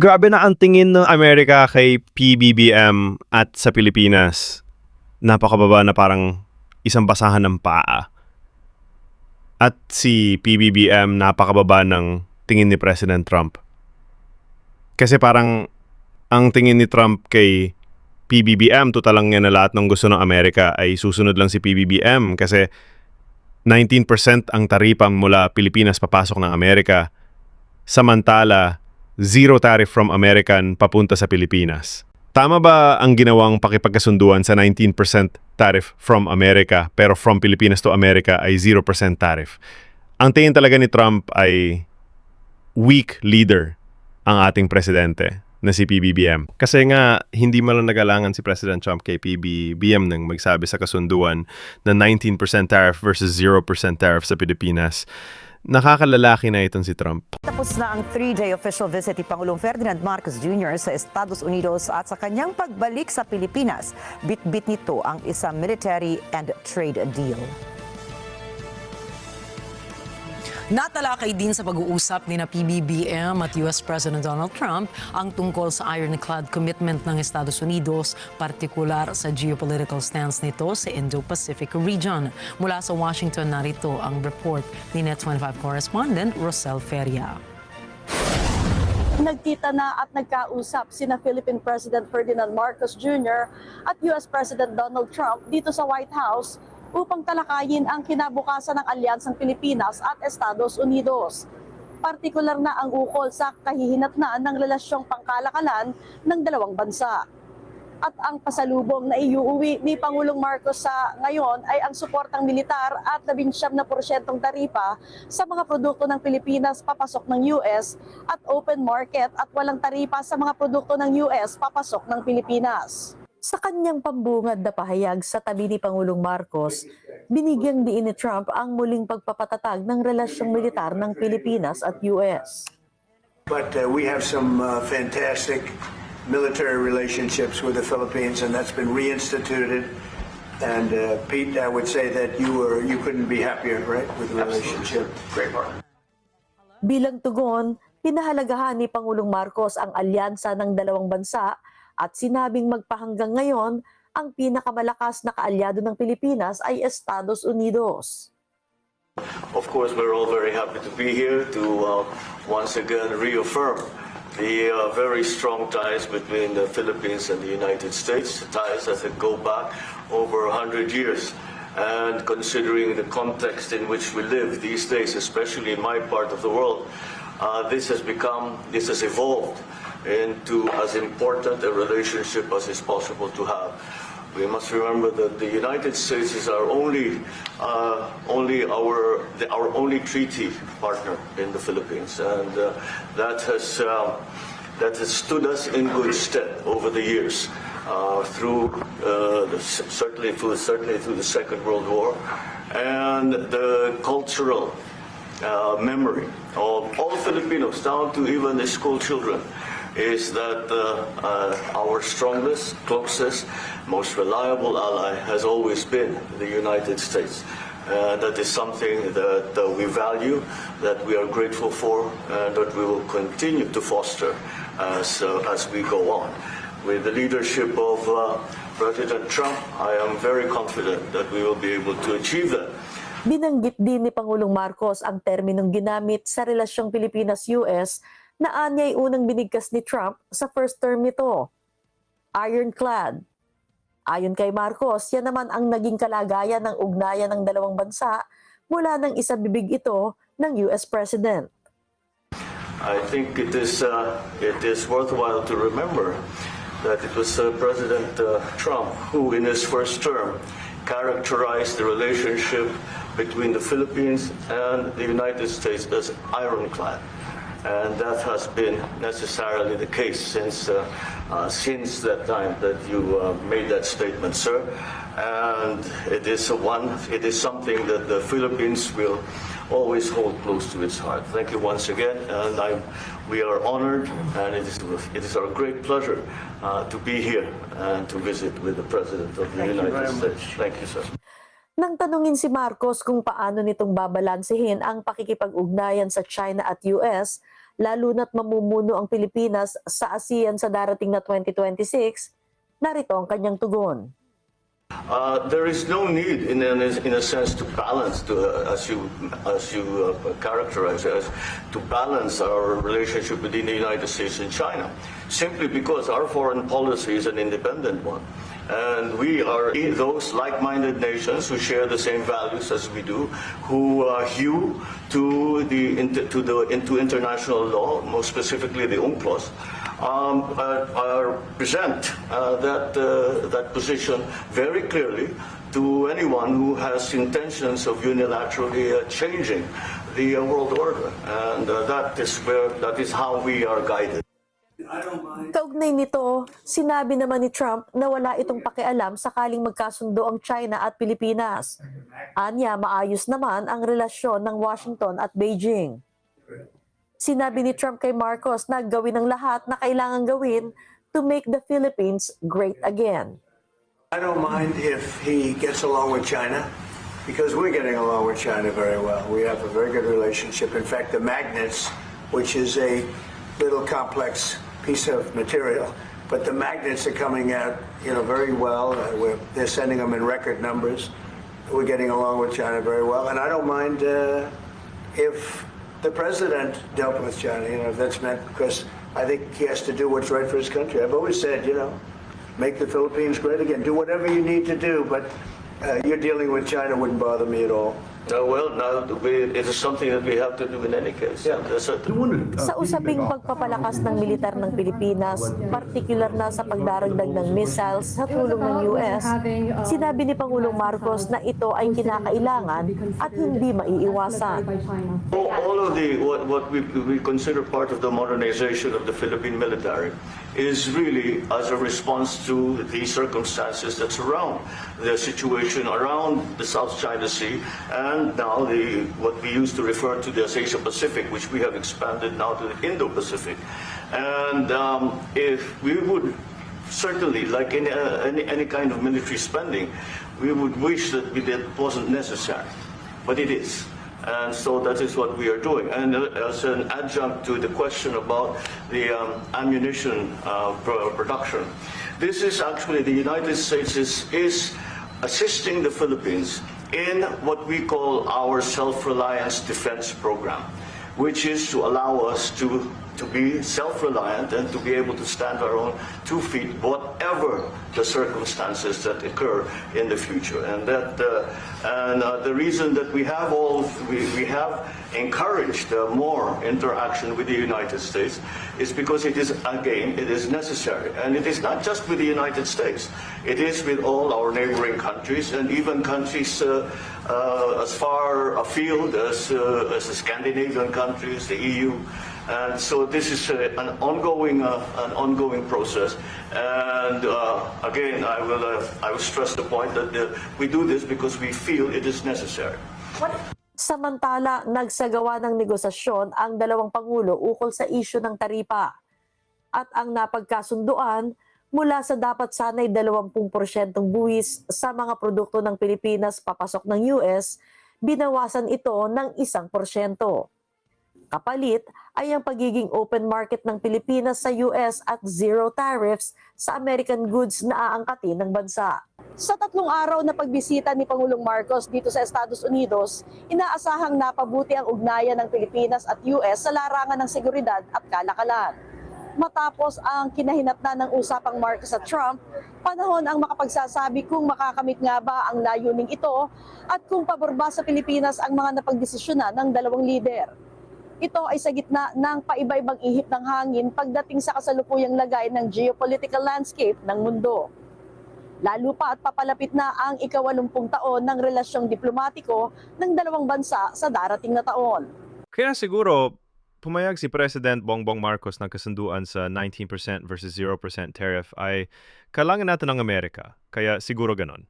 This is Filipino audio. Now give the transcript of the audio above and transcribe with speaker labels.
Speaker 1: Grabe na ang tingin ng Amerika kay PBBM at sa Pilipinas. Napakababa na parang isang basahan ng paa. At si PBBM napakababa ng tingin ni President Trump. Kasi parang ang tingin ni Trump kay PBBM, total lang niya na lahat ng gusto ng Amerika ay susunod lang si PBBM kasi 19% ang taripang mula Pilipinas papasok ng Amerika. Samantala, zero tariff from American papunta sa Pilipinas. Tama ba ang ginawang pakipagkasunduan sa 19% tariff from America pero from Pilipinas to America ay 0% tariff? Ang tingin talaga ni Trump ay weak leader ang ating presidente na si PBBM. Kasi nga, hindi man lang nagalangan si President Trump kay PBBM nang magsabi sa kasunduan na 19% tariff versus 0% tariff sa Pilipinas. Nakakalalaki na itong si Trump.
Speaker 2: Tapos na ang three-day official visit ni Pangulong Ferdinand Marcos Jr. sa Estados Unidos at sa kanyang pagbalik sa Pilipinas, bit-bit nito ang isang military and trade deal.
Speaker 3: Natalakay din sa pag-uusap ni na PBBM at US President Donald Trump ang tungkol sa ironclad commitment ng Estados Unidos, partikular sa geopolitical stance nito sa Indo-Pacific region. Mula sa Washington, narito ang report ni Net25 correspondent Rosel Feria.
Speaker 4: Nagkita na at nagkausap sina Philippine President Ferdinand Marcos Jr. at US President Donald Trump dito sa White House upang talakayin ang kinabukasan ng alyansang Pilipinas at Estados Unidos. Partikular na ang ukol sa kahihinatnaan ng relasyong pangkalakalan ng dalawang bansa. At ang pasalubong na iuuwi ni Pangulong Marcos sa ngayon ay ang suportang militar at 19% na porsyentong taripa sa mga produkto ng Pilipinas papasok ng US at open market at walang taripa sa mga produkto ng US papasok ng Pilipinas. Sa kanyang pambungad na pahayag sa tabi ni Pangulong Marcos, binigyang diin ni Trump ang muling pagpapatatag ng relasyong militar ng Pilipinas at US.
Speaker 5: But uh, we have some uh, fantastic military relationships with the Philippines, and that's been reinstituted. And uh, Pete, I would say that you were you couldn't be happier, right, with the relationship.
Speaker 6: Great partner.
Speaker 4: Bilang tugon, pinahalagahan ni Pangulong Marcos ang alyansa ng dalawang bansa at sinabing magpahanggang ngayon ang pinakamalakas na kaalyado ng Pilipinas ay Estados Unidos.
Speaker 6: Of course, we're all very happy to be here to uh, once again reaffirm the uh, very strong ties between the Philippines and the United States, ties that go back over 100 years. And considering the context in which we live these days, especially in my part of the world, uh, this has become, this has evolved into as important a relationship as is possible to have. We must remember that the United States is our only, uh, only our, the, our only treaty partner in the Philippines, and uh, that has uh, that has stood us in good stead over the years. Uh, through uh, the, certainly through certainly through the Second World War, and the cultural uh, memory of all Filipinos, down to even the school children, is that uh, uh, our strongest, closest, most reliable ally has always been the United States. Uh, that is something that uh, we value, that we are grateful for, and that we will continue to foster as, uh, as we go on. With the leadership of uh, President Trump, I am very confident that we will be able to achieve that.
Speaker 4: Binanggit din ni Pangulong Marcos ang terminong ginamit sa relasyong Pilipinas-US na anyay unang binigkas ni Trump sa first term nito. Ironclad. Ayon kay Marcos, yan naman ang naging kalagayan ng ugnayan ng dalawang bansa mula nang isabibig ito ng US President.
Speaker 6: I think it is uh, it is worthwhile to remember that it was uh, President uh, Trump who, in his first term, characterized the relationship between the Philippines and the United States as ironclad. And that has been necessarily the case since uh, uh, since that time that you uh, made that statement, sir. And it is a one. It is something that the Philippines will always hold close to its heart. Thank you once again, and I'm, we are honored, and it is it is our great pleasure uh, to be here and to visit with the President of the
Speaker 5: Thank
Speaker 6: United States.
Speaker 5: much.
Speaker 6: Thank you, sir.
Speaker 4: Nang tanungin si Marcos kung paano nitong babalansehin ang pakikipag-ugnayan sa China at US,
Speaker 7: lalo na't mamumuno ang Pilipinas sa ASEAN sa darating na 2026, narito ang kanyang tugon.
Speaker 6: Uh, there is no need, in a, in a sense, to balance, to, uh, as you as you uh, characterize it, as to balance our relationship between the United States and China, simply because our foreign policy is an independent one, and we are those like-minded nations who share the same values as we do, who uh, hew to the inter, to the into international law, most specifically the UNCLOS um, uh, uh, present uh, that uh, that position very clearly to anyone who has intentions of unilaterally uh, changing the uh, world order, and uh, that is where that is how we are guided.
Speaker 7: Kaugnay nito, sinabi naman ni Trump na wala itong pakialam sakaling magkasundo ang China at Pilipinas. Anya, maayos naman ang relasyon ng Washington at Beijing. Sinabi ni Trump kay Marcos na gawin ang lahat na kailangan gawin to make the Philippines great again.
Speaker 5: I don't mind if he gets along with China because we're getting along with China very well. We have a very good relationship. In fact, the magnets, which is a little complex piece of material, but the magnets are coming out, you know, very well. Uh, they're sending them in record numbers. We're getting along with China very well, and I don't mind uh, if the president dealt with China. You know, that's meant because I think he has to do what's right for his country. I've always said, you know, make the Philippines great again. Do whatever you need to do, but uh, you're dealing with China wouldn't bother me at all.
Speaker 6: Uh, well, now we, it is something that we have to do in any case. Yeah. That's it.
Speaker 7: Sa usaping pagpapalakas ng militar ng Pilipinas, partikular na sa pagdaragdag ng missiles sa tulong ng US, sinabi ni Pangulong Marcos na ito ay kinakailangan at hindi maiiwasan.
Speaker 6: All, all of the what, what we, we consider part of the modernization of the Philippine military is really as a response to the circumstances that surround the situation around the South China Sea and now the what we used to refer to as Asia Pacific, which we have expanded now to the Indo-Pacific. And um, if we would certainly, like in uh, any, any kind of military spending, we would wish that it wasn't necessary, but it is. And so that is what we are doing. And uh, as an adjunct to the question about the um, ammunition uh, pro- production, this is actually the United States is, is assisting the Philippines in what we call our self-reliance defense program, which is to allow us to to be self-reliant and to be able to stand our own two feet, whatever the circumstances that occur in the future. And that, uh, and uh, the reason that we have all, we, we have encouraged uh, more interaction with the United States is because it is, again, it is necessary. And it is not just with the United States. It is with all our neighboring countries and even countries uh, uh, as far afield as, uh, as the Scandinavian countries, the EU. And so this is uh, an ongoing, uh, an ongoing process. And uh, again, I will, uh, I will stress the point that uh, we do this because we feel it is necessary.
Speaker 7: Samantala, nagsagawa ng negosasyon ang dalawang pangulo ukol sa isyu ng taripa. At ang napagkasunduan mula sa dapat sanay 20% buwis sa mga produkto ng Pilipinas papasok ng US, binawasan ito ng 1%. Kapalit ay ang pagiging open market ng Pilipinas sa US at zero tariffs sa American goods na aangkatin ng bansa.
Speaker 4: Sa tatlong araw na pagbisita ni Pangulong Marcos dito sa Estados Unidos, inaasahang napabuti ang ugnayan ng Pilipinas at US sa larangan ng seguridad at kalakalan. Matapos ang kinahinatnan ng usapang Marcos at Trump, panahon ang makapagsasabi kung makakamit nga ba ang layuning ito at kung pabor sa Pilipinas ang mga napagdesisyonan ng dalawang lider. Ito ay sa gitna ng paiba-ibang ihip ng hangin pagdating sa kasalukuyang lagay ng geopolitical landscape ng mundo. Lalo pa at papalapit na ang ikawalumpung taon ng relasyong diplomatiko ng dalawang bansa sa darating na taon.
Speaker 1: Kaya siguro, pumayag si President Bongbong Marcos ng kasunduan sa 19% versus 0% tariff ay kailangan natin ng Amerika. Kaya siguro ganon.